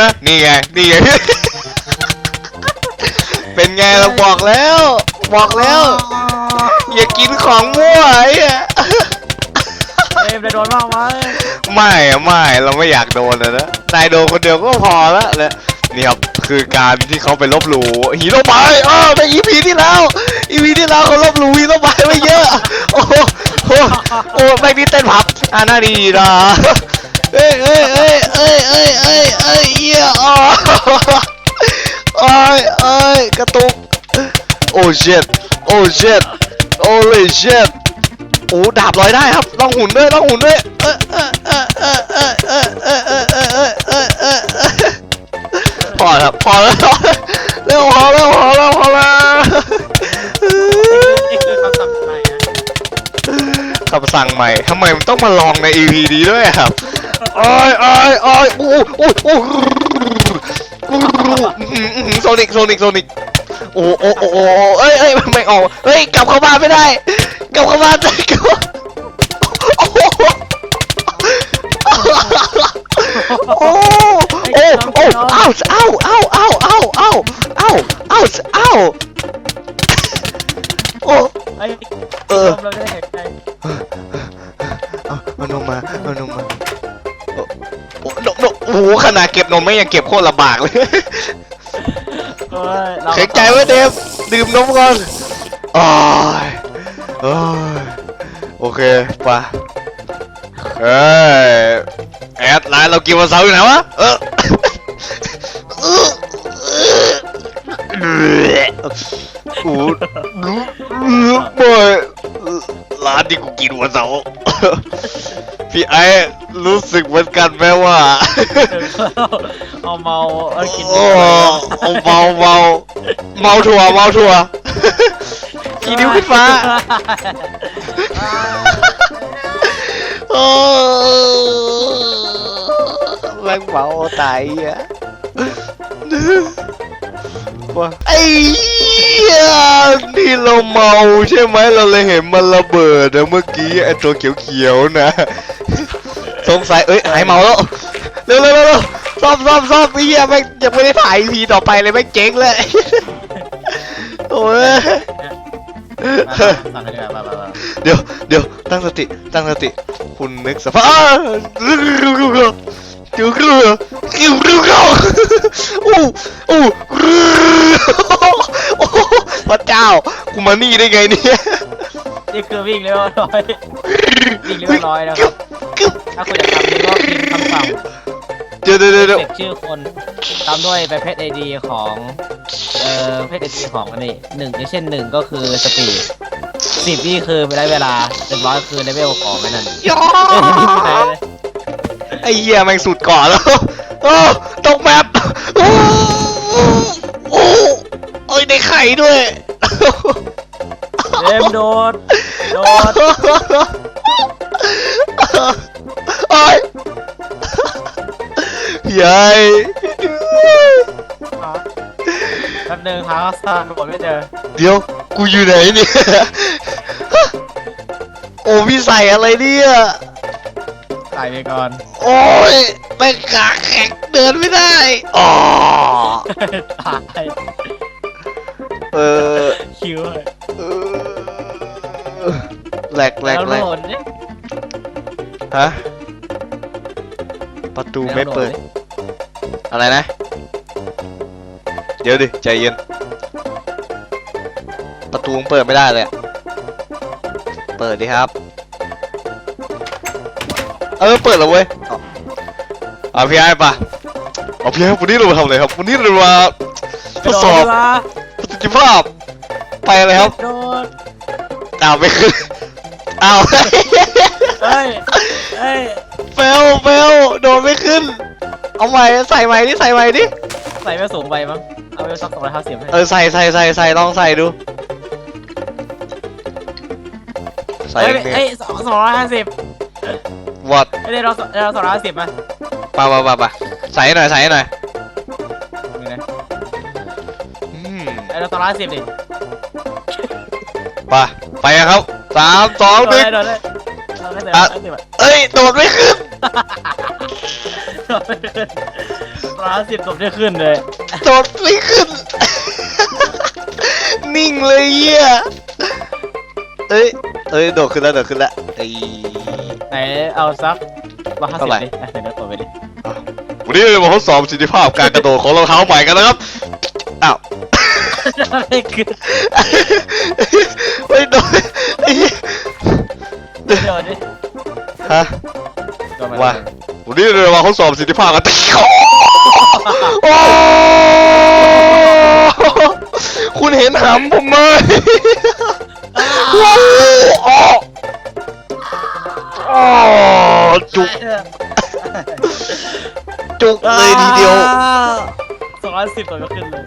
นะนี่ไง นี่ไง เป็นไงเราบอกแล้ว บอกแล้ว อย่ากินของมั่วไอ้เหี้ยเอ็มจะโดนบ้างไหมไม่อะไม่ เราไม่อยากโดนเลยนะ นายโดนคนเดียวก็พอแล้วและนี่ครับ คือการที่เขาไปลบหลู่ฮีโร่บายอ้าวในอีพีที่แล้วอีพีที่แล้วเขาลบหลู่ฮีโร่บายไว้เยอะ โอ้โหโอ้โหโอ้ไม่มีเต้นผับอ่าน่าดีนะเอ้ยเอ้ยเอ้ยเอ้ยเอ้ยเอ้ยเอ้ยเอี้ยออยอ้ยเอ้ยกระตุกโอ้เจ็ดโอ้เจ็ดโอ้เยเจ็ดโอ้ดาบลอยได้ครับลองหุ่นด้วยลองหุ่นด้วยพอครับพอแล้วเร็วพอแล้วพอแล้วพอแล้วคำสั่งใหม่ทำไมมันต้องมาลองใน EP นี้ด้วยครับ โอ้ยโอ้ยโอ้ยโอ้โอ้โอ้โซนิกโซนิกโซนิกโอ้โอ้โอ้โอ้เอ้ยเอ้ยไม่ออกเฮ้ยกลับเข้าบ้านไม่ได้ กลับเข้าบ้านได้กลับโอ้โหโอ้โอ้โอ้เอ้าเอ้าเอ้าเอ้าเอ้าเอ้าเอ้าเอ้าเอ้าโอ้ไอ้เออเราจะได้เห็นใจเอาเอานมมาเอานมมา นมนมโอ้โหขนาดเก็บนมไม่ยังเก็บโคตรลำบากเลยเอ้ยเราแข็งใจไว้เดฟดื่มนมก่อนโอ้ยโอ้ยโอเคไปเอ้ยแอดไลน์เรากินวันเสาร์อยู่ไหนวะเออโอ้บ่อยร้านที่กูกินวันเสาร์พี่ไอ้ รู้สึกเหมือนกันไหมว่า เอาเมาเอากินโอ้เอาเมาเมาเมาถั่วเมาถั่วขี้นิ้วขึ้นฟ้าโอ้แม่งเมาตายอะว่าไอ้เหี้ยนี่เราเมาใช่ไหมเราเลยเห็นมันระเบิดนะเมื่อกี้ไอ้ตัวเขียวๆนะ สงสัยเอ้ยหายเมาแล้วเร็วเร็วเร็วซ่อมซ่อมซ่อมพี่ยังไม่ยังไม่ได้ถ่ายทีต่อไปเลยไม่เจ๊งเลยโอ้ยงกันเดี๋ยวเดี๋ยวตั้งสติตั้งสติคุณนึกสภาพอ้าวกิ้วกิ้วกิ้วกิ้วกิ้วอู้อู้โอ้โหพระเจ้ากูมานี่ได้ไงเนี่ย นี่คือวิ่งเร็วร้อยวิ่งเร็วร้อยนะครับ ถ้าคุณอยากทำนี่ก็พิมพ์คำสั่งเดี๋ยวเดี๋ยวเดี๋ยวเดี๋ยวเสร็จชื่อคนตามด้วยไปเพจไอดีของ เอ่อเพจไอดีของอันนี้หนึ่งอย่างเช่นหนึ่งก็คือสปีดสิบนี่คือไม่ได้เวลาหนึ่งร้อยคือเลเวลของไอ้นั่นย่อเอ้ยนี่ที่ไหนเลยไอ้เหี้ยแม่งสุดก่อนแล้วโอ้ตกแมปโอ้โอ้โอ้ยได้ไข่ด้วย เอ็มโดดโดดโอ้ยพี่ใหญ่แป๊บนึงหาสร้างกดไม่เจอเดี๋ยว กูอยู่ไหนเนี่ย โอ้พี่ใส่อะไรเนี่ยใส่ไปก่อน โอ้ยแม่งขาแข็งเดินไม่ได้อ๋อตายเออคิวเลยเออแหลกแหลกแล้วแหลกโหลดดิฮะ ประตูไม่เปิด อะไรนะ เดี๋ยวดิ ใจเย็น ประตูยังเปิดไม่ได้เลยอะเปิดดิครับ เออ เปิดแล้วเว้ยเอาเอาพี่ไอ้ปะเอาพี่ไอ้วันนี้เรามาทำอะไรครับ วันนี้เรามาทดสอบโดดประสิทธิภาพ ไปเลยครับโดดอ้าวไม่ขึ้นอ้าวเฮ้ยเฮ้ย เฟลเฟลโดนไม่ขึ้น เอาใหม่ใส่ใหม่ดิใส่ใหม่ดิใส่ไม่สูงไปมั้ง เอาไปสักสองร้อยห้าสิบให้เออใส่ใส่ใส่ใส่ลองใส่ดู ใส่เฮ้ยเนี่ยเฮ้ยสองสองร้อยห้าสิบวัดไม่ได้เราเราสองร้อยห้าสิบมาปะปะปะปะใส่ให้หน่อยใส่ให้หน่อยนี่นะอืมไอ้เราสองร้อยห้าสิบดิไปไปอะครับสามสองหนึ่ง โดดเลยโดดเลยโดดเลยอะห้าสิบอะเอ้ย โดดไม่ขึ้นโดดเลยร้อยสิบตบได้ขึ้นเลย โดดไม่ขึ้น นิ่งเลยเหี้ยเอ้ยเอ้ยโดดขึ้นแล้วโดดขึ้นแล้วไอ้ ไหนเอาสักร้อยห้าสิเท่าบไหร่ ดิอะเดี๋ยวเดี๋ยวกดไปดิวันนี้เราจะมาทดสอบประสิทธิภาพการกระโดดของรองเท้าใหม่กันนะครับอ้าว ไม่ขึ้นไม่โดนไอ้เหี้ยเดี๋ยวดิ ฮะโดนไปว่าวันนี้เราจะมาทดสอบประสิทธิภาพกันโอ้คุณเห็นหำผมไหมว้าวอ๋ออ๋อจุก จุกเลยทีเดียว สองร้อยสิบตัวก็ขึ้นเลย